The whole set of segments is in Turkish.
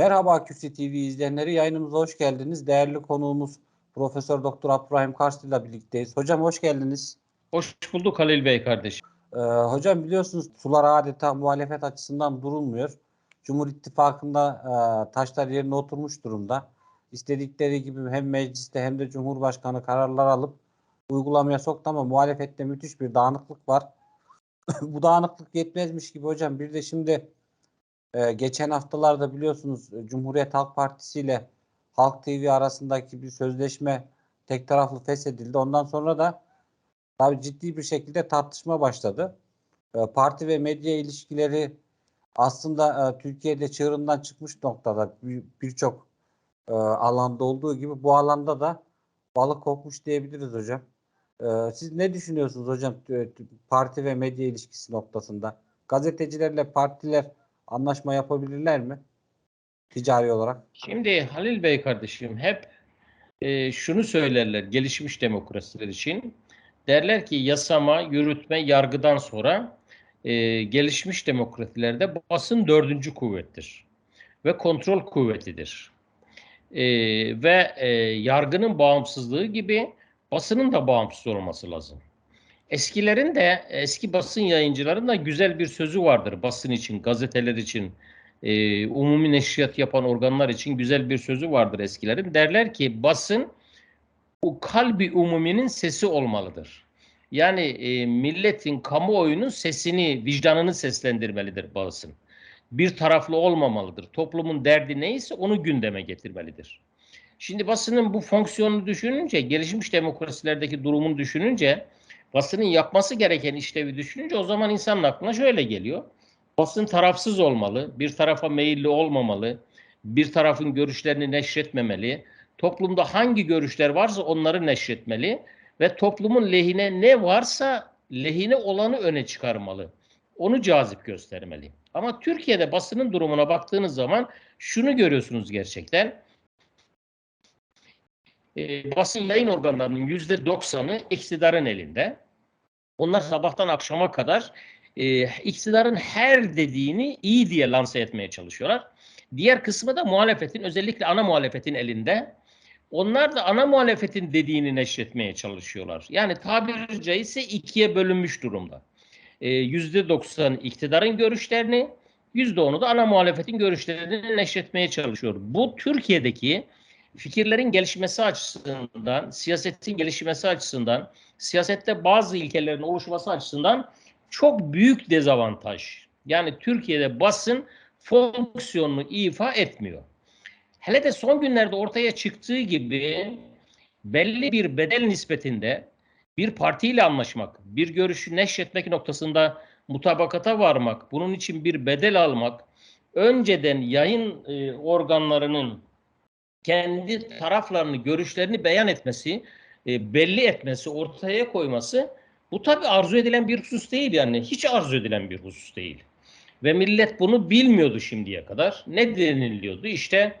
Merhaba Kürsü TV izleyenleri. Yayınımıza hoş geldiniz. Değerli konuğumuz Profesör Doktor Abdurrahim Karslı ile birlikteyiz. Hocam hoş geldiniz. Hoş bulduk Halil Bey kardeşim. Ee, hocam biliyorsunuz sular adeta muhalefet açısından durulmuyor. Cumhur İttifakı'nda e, taşlar yerine oturmuş durumda. İstedikleri gibi hem mecliste hem de Cumhurbaşkanı kararlar alıp uygulamaya soktu ama muhalefette müthiş bir dağınıklık var. Bu dağınıklık yetmezmiş gibi hocam bir de şimdi e, geçen haftalarda biliyorsunuz e, Cumhuriyet Halk Partisi ile Halk TV arasındaki bir sözleşme tek taraflı feshedildi. Ondan sonra da tabii ciddi bir şekilde tartışma başladı. E, parti ve medya ilişkileri aslında e, Türkiye'de çığırından çıkmış noktada bir- birçok e, alanda olduğu gibi bu alanda da balık kokmuş diyebiliriz hocam. E, siz ne düşünüyorsunuz hocam t- parti ve medya ilişkisi noktasında? Gazetecilerle partiler anlaşma yapabilirler mi? Ticari olarak. Şimdi Halil Bey kardeşim hep e, şunu söylerler gelişmiş demokrasiler için. Derler ki yasama, yürütme, yargıdan sonra e, gelişmiş demokrasilerde basın dördüncü kuvvettir. Ve kontrol kuvvetidir. E, ve e, yargının bağımsızlığı gibi basının da bağımsız olması lazım. Eskilerin de eski basın yayıncıların da güzel bir sözü vardır basın için, gazeteler için, e, umumi neşriyat yapan organlar için güzel bir sözü vardır eskilerin. Derler ki basın o kalbi umuminin sesi olmalıdır. Yani e, milletin kamuoyunun sesini, vicdanını seslendirmelidir basın. Bir taraflı olmamalıdır. Toplumun derdi neyse onu gündeme getirmelidir. Şimdi basının bu fonksiyonunu düşününce, gelişmiş demokrasilerdeki durumunu düşününce, basının yapması gereken işlevi düşününce o zaman insanın aklına şöyle geliyor. Basın tarafsız olmalı, bir tarafa meyilli olmamalı, bir tarafın görüşlerini neşretmemeli, toplumda hangi görüşler varsa onları neşretmeli ve toplumun lehine ne varsa lehine olanı öne çıkarmalı. Onu cazip göstermeli. Ama Türkiye'de basının durumuna baktığınız zaman şunu görüyorsunuz gerçekten. Ee, basın yayın organlarının yüzde doksanı iktidarın elinde. Onlar sabahtan akşama kadar e, iktidarın her dediğini iyi diye lanse etmeye çalışıyorlar. Diğer kısmı da muhalefetin özellikle ana muhalefetin elinde. Onlar da ana muhalefetin dediğini neşretmeye çalışıyorlar. Yani tabiri caizse ikiye bölünmüş durumda. Ee, Yüzde doksan iktidarın görüşlerini, yüzde onu da ana muhalefetin görüşlerini neşretmeye çalışıyor. Bu Türkiye'deki fikirlerin gelişmesi açısından, siyasetin gelişmesi açısından, siyasette bazı ilkelerin oluşması açısından çok büyük dezavantaj. Yani Türkiye'de basın fonksiyonunu ifa etmiyor. Hele de son günlerde ortaya çıktığı gibi belli bir bedel nispetinde bir partiyle anlaşmak, bir görüşü neşretmek noktasında mutabakata varmak, bunun için bir bedel almak, önceden yayın e, organlarının kendi taraflarını, görüşlerini beyan etmesi, e, belli etmesi, ortaya koyması bu tabii arzu edilen bir husus değil yani. Hiç arzu edilen bir husus değil. Ve millet bunu bilmiyordu şimdiye kadar. Ne deniliyordu? İşte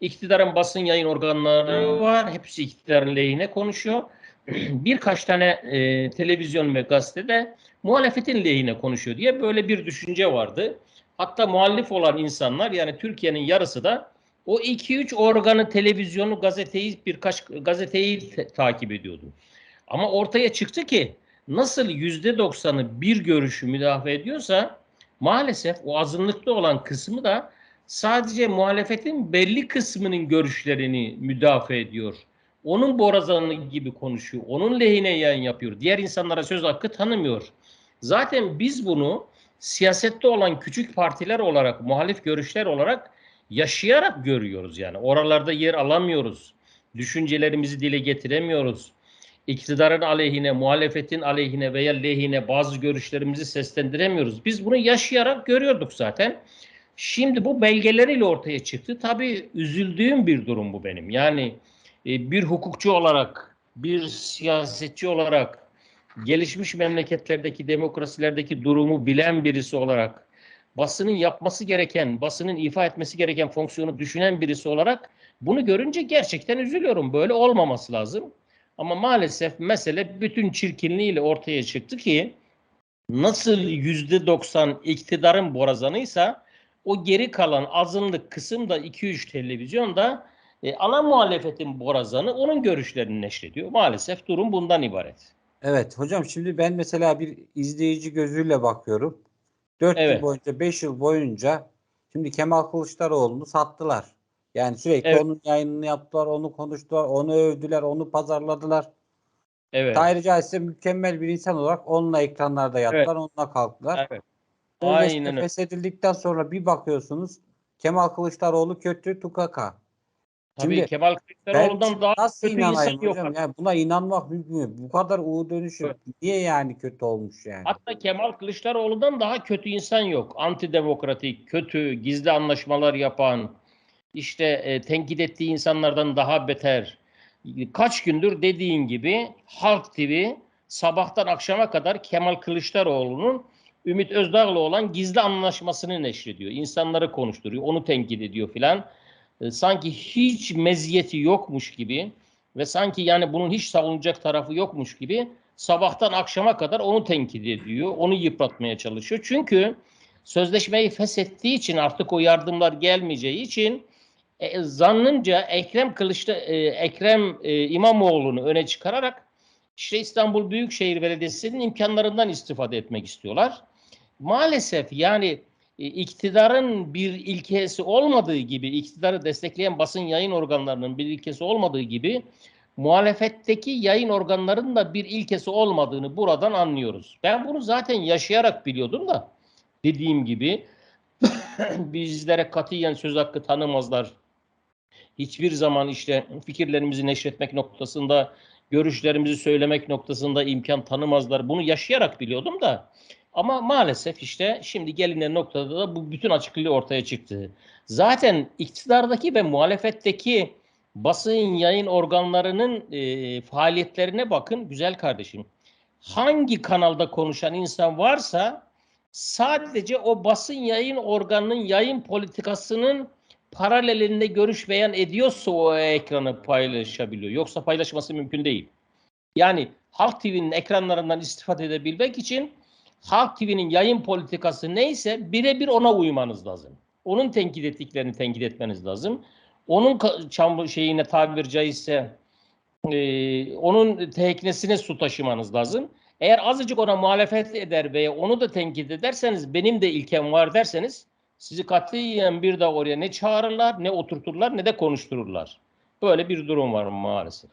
iktidarın basın yayın organları var. Hepsi iktidarın lehine konuşuyor. Birkaç tane e, televizyon ve gazetede muhalefetin lehine konuşuyor diye böyle bir düşünce vardı. Hatta muhalif olan insanlar yani Türkiye'nin yarısı da o 2-3 organı, televizyonu, gazeteyi birkaç gazeteyi te- takip ediyordu. Ama ortaya çıktı ki nasıl yüzde doksanı bir görüşü müdafaa ediyorsa maalesef o azınlıkta olan kısmı da sadece muhalefetin belli kısmının görüşlerini müdafaa ediyor. Onun borazanı gibi konuşuyor. Onun lehine yayın yapıyor. Diğer insanlara söz hakkı tanımıyor. Zaten biz bunu siyasette olan küçük partiler olarak, muhalif görüşler olarak yaşayarak görüyoruz yani. Oralarda yer alamıyoruz. Düşüncelerimizi dile getiremiyoruz iktidarın aleyhine, muhalefetin aleyhine veya lehine bazı görüşlerimizi seslendiremiyoruz. Biz bunu yaşayarak görüyorduk zaten. Şimdi bu belgeleriyle ortaya çıktı. Tabii üzüldüğüm bir durum bu benim. Yani e, bir hukukçu olarak, bir siyasetçi olarak, gelişmiş memleketlerdeki demokrasilerdeki durumu bilen birisi olarak, basının yapması gereken, basının ifa etmesi gereken fonksiyonu düşünen birisi olarak bunu görünce gerçekten üzülüyorum. Böyle olmaması lazım. Ama maalesef mesele bütün çirkinliğiyle ortaya çıktı ki nasıl yüzde doksan iktidarın borazanıysa O geri kalan azınlık kısım da 2-3 televizyonda e, ana muhalefetin borazanı onun görüşlerini neşrediyor. Maalesef durum bundan ibaret. Evet hocam şimdi ben mesela bir izleyici gözüyle bakıyorum. 4 yıl Evet. boyunca 5 yıl boyunca şimdi Kemal Kılıçdaroğlu'nu sattılar. Yani sürekli Evet. onun yayınını yaptılar, onu konuştular, onu övdüler, onu pazarladılar. Evet. Tabiri caizse mükemmel bir insan olarak onunla ekranlarda yattılar, onunla kalktılar. Evet. Aynen feshedildikten sonra bir bakıyorsunuz Kemal Kılıçdaroğlu kötü tukaka. Tabii Şimdi Kemal Kılıçdaroğlu'ndan daha nasıl kötü insan yok. hocam? Yani buna inanmak mümkün mü? Bu kadar U dönüşü Evet. niye yani kötü olmuş yani? Hatta Kemal Kılıçdaroğlu'ndan daha kötü insan yok. Antidemokratik, kötü, gizli anlaşmalar yapan, işte e, tenkit ettiği insanlardan daha beter. Kaç gündür dediğin gibi Halk TV sabahtan akşama kadar Kemal Kılıçdaroğlu'nun Ümit Özdağ'la olan gizli anlaşmasını neşrediyor. İnsanları konuşturuyor, onu tenkit ediyor filan. E, sanki hiç meziyeti yokmuş gibi ve sanki yani bunun hiç savunacak tarafı yokmuş gibi sabahtan akşama kadar onu tenkit ediyor, onu yıpratmaya çalışıyor. Çünkü sözleşmeyi feshettiği için artık o yardımlar gelmeyeceği için e, zannımca Ekrem Kılıçda e, Ekrem e, İmamoğlu'nu öne çıkararak işte İstanbul Büyükşehir Belediyesi'nin imkanlarından istifade etmek istiyorlar. Maalesef yani iktidarın bir ilkesi olmadığı gibi, iktidarı destekleyen basın yayın organlarının bir ilkesi olmadığı gibi muhalefetteki yayın organlarının da bir ilkesi olmadığını buradan anlıyoruz. Ben bunu zaten yaşayarak biliyordum da dediğim gibi bizlere katiyen söz hakkı tanımazlar. Hiçbir zaman işte fikirlerimizi neşretmek noktasında, görüşlerimizi söylemek noktasında imkan tanımazlar. Bunu yaşayarak biliyordum da ama maalesef işte şimdi gelinen noktada da bu bütün açıklığı ortaya çıktı. Zaten iktidardaki ve muhalefetteki basın yayın organlarının e, faaliyetlerine bakın güzel kardeşim. Hangi kanalda konuşan insan varsa sadece o basın yayın organının yayın politikasının paralelinde görüş beyan ediyorsa o ekranı paylaşabiliyor. Yoksa paylaşması mümkün değil. Yani Halk TV'nin ekranlarından istifade edebilmek için Halk TV'nin yayın politikası neyse birebir ona uymanız lazım. Onun tenkit ettiklerini tenkit etmeniz lazım. Onun ka- çam şeyine tabir caizse e, onun teknesine su taşımanız lazım. Eğer azıcık ona muhalefet eder veya onu da tenkit ederseniz benim de ilkem var derseniz sizi katiyen bir daha oraya ne çağırırlar ne oturturlar ne de konuştururlar. Böyle bir durum var maalesef.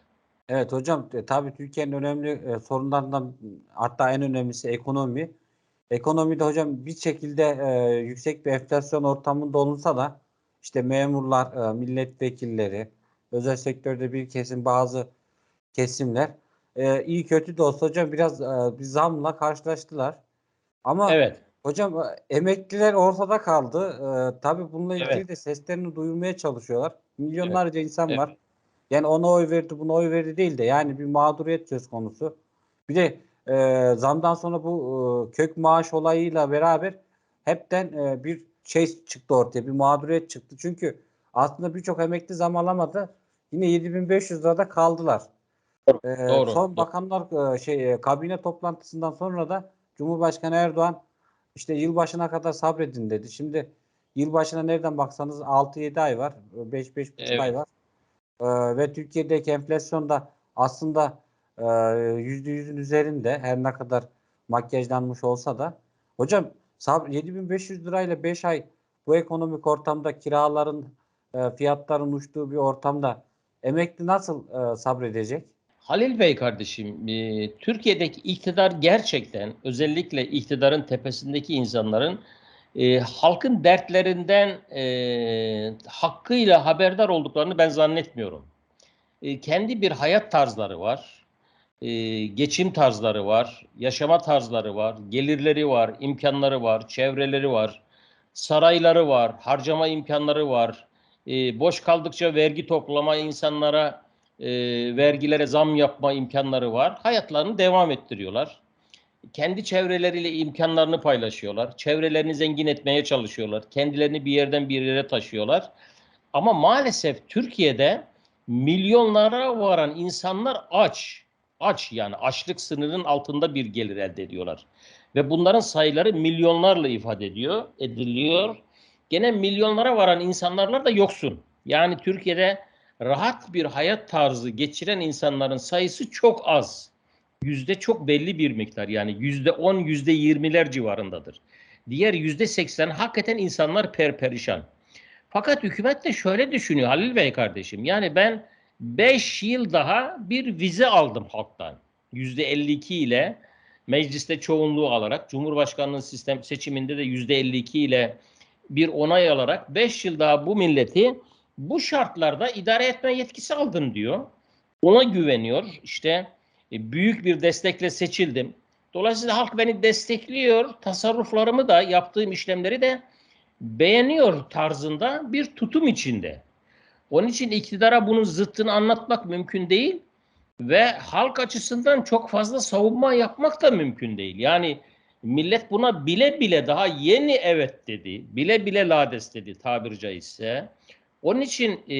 Evet hocam e, tabii Türkiye'nin önemli e, sorunlarından hatta en önemlisi ekonomi. Ekonomide hocam bir şekilde e, yüksek bir enflasyon ortamında olunsa da işte memurlar, e, milletvekilleri, özel sektörde bir kesim bazı kesimler e, iyi kötü de olsa hocam biraz e, bir zamla karşılaştılar. Ama Evet. hocam e, emekliler ortada kaldı. E, tabii bununla ilgili Evet. de seslerini duyurmaya çalışıyorlar. Milyonlarca insan Evet. var. Yani ona oy verdi, buna oy verdi değil de yani bir mağduriyet söz konusu. Bir de e, zamdan sonra bu e, kök maaş olayıyla beraber hepten e, bir şey çıktı ortaya, bir mağduriyet çıktı. Çünkü aslında birçok emekli zam alamadı. Yine 7500 lirada kaldılar. E, Doğru, Son doğru. bakanlar e, şey e, kabine toplantısından sonra da Cumhurbaşkanı Erdoğan işte yılbaşına kadar sabredin dedi. Şimdi yılbaşına nereden baksanız 6-7 ay var, 5-5,5 Evet. ay var. Ee, ve Türkiye'deki enflasyon da aslında e, yüzde yüzün üzerinde her ne kadar makyajlanmış olsa da hocam sab 7500 lirayla 5 ay bu ekonomik ortamda kiraların e, fiyatların uçtuğu bir ortamda emekli nasıl e, sabredecek? Halil Bey kardeşim, e, Türkiye'deki iktidar gerçekten özellikle iktidarın tepesindeki insanların e, halkın dertlerinden e, hakkıyla haberdar olduklarını ben zannetmiyorum. E, kendi bir hayat tarzları var, e, geçim tarzları var, yaşama tarzları var, gelirleri var, imkanları var, çevreleri var, sarayları var, harcama imkanları var. E, boş kaldıkça vergi toplama insanlara e, vergilere zam yapma imkanları var. Hayatlarını devam ettiriyorlar. Kendi çevreleriyle imkanlarını paylaşıyorlar. Çevrelerini zengin etmeye çalışıyorlar. Kendilerini bir yerden bir yere taşıyorlar. Ama maalesef Türkiye'de milyonlara varan insanlar aç. Aç yani açlık sınırının altında bir gelir elde ediyorlar. Ve bunların sayıları milyonlarla ifade ediyor, ediliyor. gene milyonlara varan insanlarla da yoksun. Yani Türkiye'de rahat bir hayat tarzı geçiren insanların sayısı çok az. Yüzde çok belli bir miktar yani yüzde on, yüzde yirmiler civarındadır. Diğer yüzde seksen hakikaten insanlar perperişan. Fakat hükümet de şöyle düşünüyor Halil Bey kardeşim. Yani ben 5 yıl daha bir vize aldım halktan. %52 ile mecliste çoğunluğu alarak Cumhurbaşkanlığı sistem seçiminde de %52 ile bir onay alarak 5 yıl daha bu milleti bu şartlarda idare etme yetkisi aldım diyor. Ona güveniyor. İşte büyük bir destekle seçildim. Dolayısıyla halk beni destekliyor. Tasarruflarımı da yaptığım işlemleri de beğeniyor tarzında bir tutum içinde. Onun için iktidara bunun zıttını anlatmak mümkün değil ve halk açısından çok fazla savunma yapmak da mümkün değil. Yani millet buna bile bile daha yeni evet dedi, bile bile lades dedi tabiri caizse. Onun için e,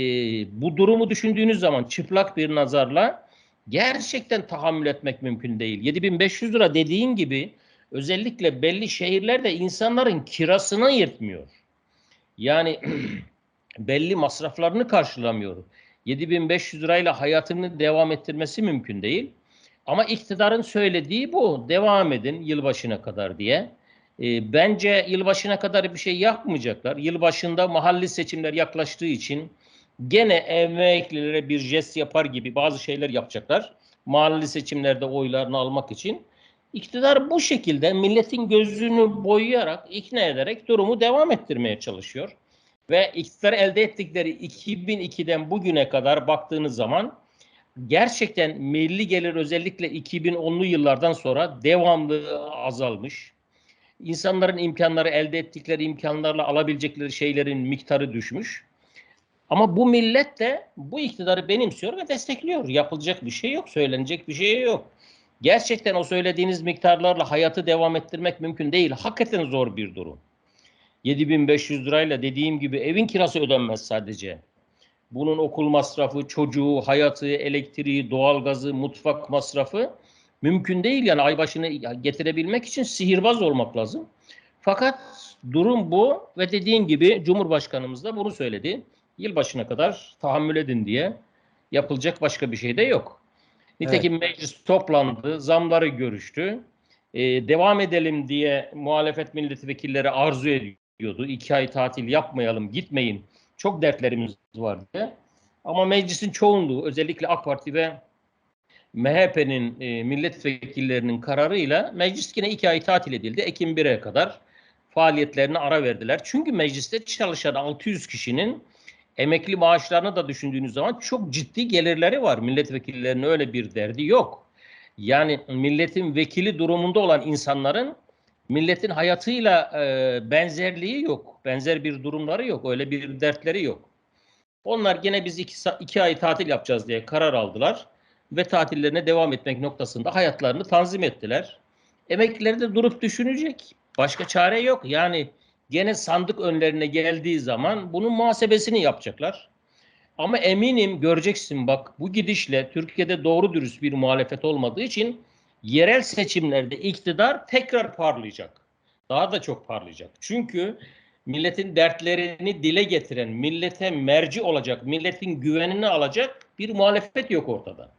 bu durumu düşündüğünüz zaman çıplak bir nazarla gerçekten tahammül etmek mümkün değil. 7500 lira dediğin gibi özellikle belli şehirlerde insanların kirasına yetmiyor. Yani belli masraflarını karşılamıyor. 7500 lirayla hayatını devam ettirmesi mümkün değil. Ama iktidarın söylediği bu. Devam edin yılbaşına kadar diye. E, bence yılbaşına kadar bir şey yapmayacaklar. Yılbaşında mahalli seçimler yaklaştığı için gene emeklilere bir jest yapar gibi bazı şeyler yapacaklar. Mahalli seçimlerde oylarını almak için. İktidar bu şekilde milletin gözünü boyayarak, ikna ederek durumu devam ettirmeye çalışıyor. Ve iktidar elde ettikleri 2002'den bugüne kadar baktığınız zaman gerçekten milli gelir özellikle 2010'lu yıllardan sonra devamlı azalmış. İnsanların imkanları elde ettikleri imkanlarla alabilecekleri şeylerin miktarı düşmüş. Ama bu millet de bu iktidarı benimsiyor ve destekliyor. Yapılacak bir şey yok, söylenecek bir şey yok. Gerçekten o söylediğiniz miktarlarla hayatı devam ettirmek mümkün değil. Hakikaten zor bir durum. 7500 lirayla dediğim gibi evin kirası ödenmez sadece. Bunun okul masrafı, çocuğu, hayatı, elektriği, doğalgazı, mutfak masrafı mümkün değil. Yani ay başını getirebilmek için sihirbaz olmak lazım. Fakat durum bu ve dediğim gibi Cumhurbaşkanımız da bunu söyledi. Yılbaşına kadar tahammül edin diye yapılacak başka bir şey de yok. Nitekim meclis toplandı, zamları görüştü. Ee, devam edelim diye muhalefet milletvekilleri arzu ediyordu. İki ay tatil yapmayalım, gitmeyin. Çok dertlerimiz var diye. Ama meclisin çoğunluğu özellikle AK Parti ve MHP'nin e, milletvekillerinin kararıyla meclis yine iki ay tatil edildi. Ekim 1'e kadar faaliyetlerine ara verdiler. Çünkü mecliste çalışan 600 kişinin emekli maaşlarını da düşündüğünüz zaman çok ciddi gelirleri var. Milletvekillerinin öyle bir derdi yok. Yani milletin vekili durumunda olan insanların milletin hayatıyla e, benzerliği yok. Benzer bir durumları yok. Öyle bir dertleri yok. Onlar yine biz iki, iki ay tatil yapacağız diye karar aldılar. Ve tatillerine devam etmek noktasında hayatlarını tanzim ettiler. Emeklileri de durup düşünecek. Başka çare yok. Yani gene sandık önlerine geldiği zaman bunun muhasebesini yapacaklar. Ama eminim göreceksin bak bu gidişle Türkiye'de doğru dürüst bir muhalefet olmadığı için yerel seçimlerde iktidar tekrar parlayacak. Daha da çok parlayacak. Çünkü milletin dertlerini dile getiren, millete merci olacak, milletin güvenini alacak bir muhalefet yok ortada.